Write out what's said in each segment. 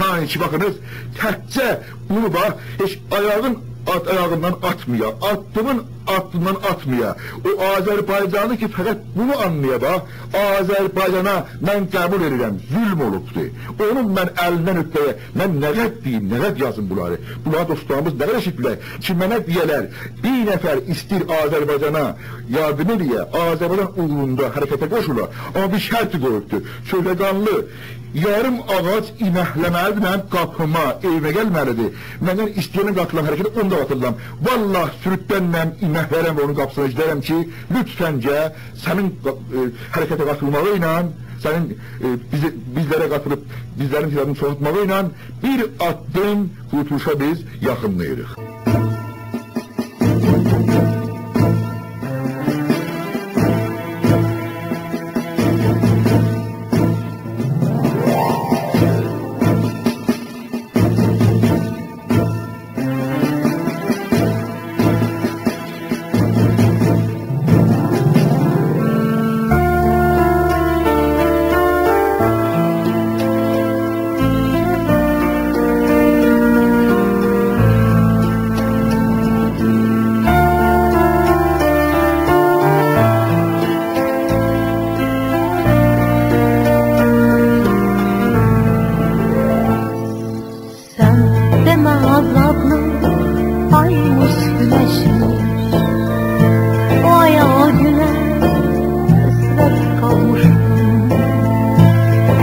saniye bakınız. Təkcə bunu bax, heç ayağın at ayağından atmaya, attımın aklından atmaya. O Azerbaycanlı ki fakat bunu anlaya bak. Azerbaycana ben kabul edirəm, zulm olubdu. Onun ben elinden ötəyə, ben nəqət deyim, nəqət yazın bunları. Bunlar dostlarımız nəqət eşitdilər ki, mənə deyələr, bir nəfər istir Azərbaycana yardım eləyə, Azərbaycan uğrunda hərəkətə qoşula. Amma bir şərti qoyubdu. Sövləqanlı, yarım ağac iməkləməlidir mənim qapıma, evimə gəlməlidir. Məndən istəyənə qatılan sallallahu aleyhi ve sellem Valla sürütlenmem, inmeh verem ve onun kapısına giderim ki lütfence senin e, harekete katılmalıyla senin e, bizi, bizlere katılıp bizlerin silahını soğutmalıyla bir addım kurtuluşa biz yakınlayırıq.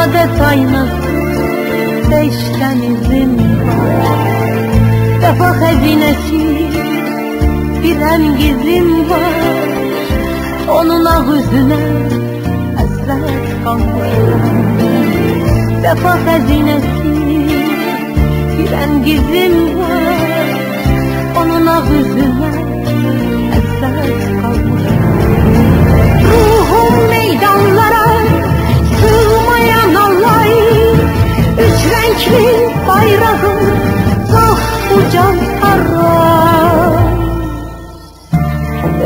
adet aynası Beşten izim var. Vefa hazinesi Bilen gizim var. Onunla hüzüne Hasret kalmış. Vefa hazinesi Bilen gizim var. Onunla hüzüne kocam harram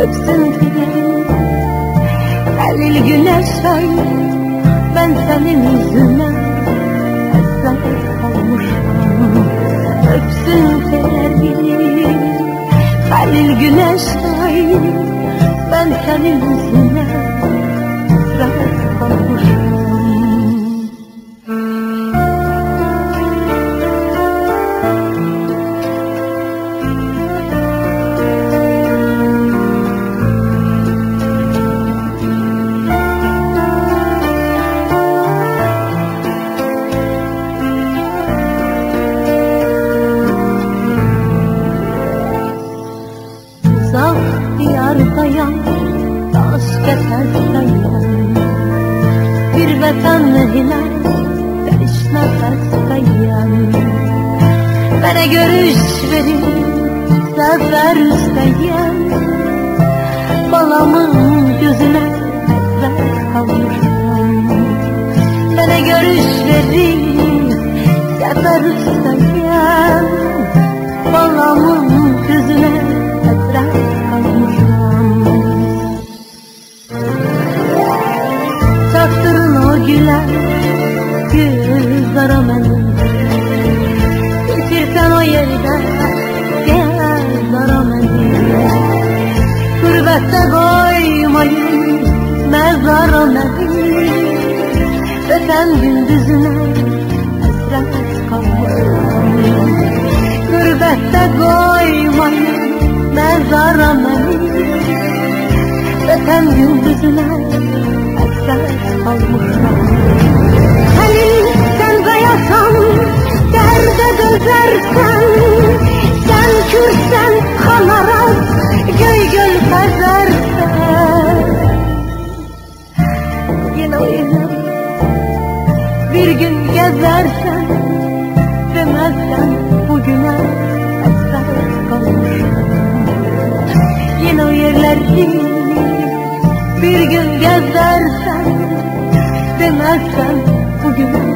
Öpsün diye Halil güneş söyle Ben senin yüzüne Hasret kalmışım Öpsün diye Halil güneş söyle Ben senin yüzüne الوطن هلال karışma kaskayan Bana görüş verin Zafer üsteyen Balamın gözüne Zafer kavuşan. Bana görüş verin Zafer üsteyen Balamın sen gündüzüne hasret kalmasın Gurbette koymayın mezara beni Öten gündüzüne hasret kalmışlar gün gezersen Demezsen bugüne Esrar kalmış Yine o yerler değil Bir gün gezersen Demezsen bugüne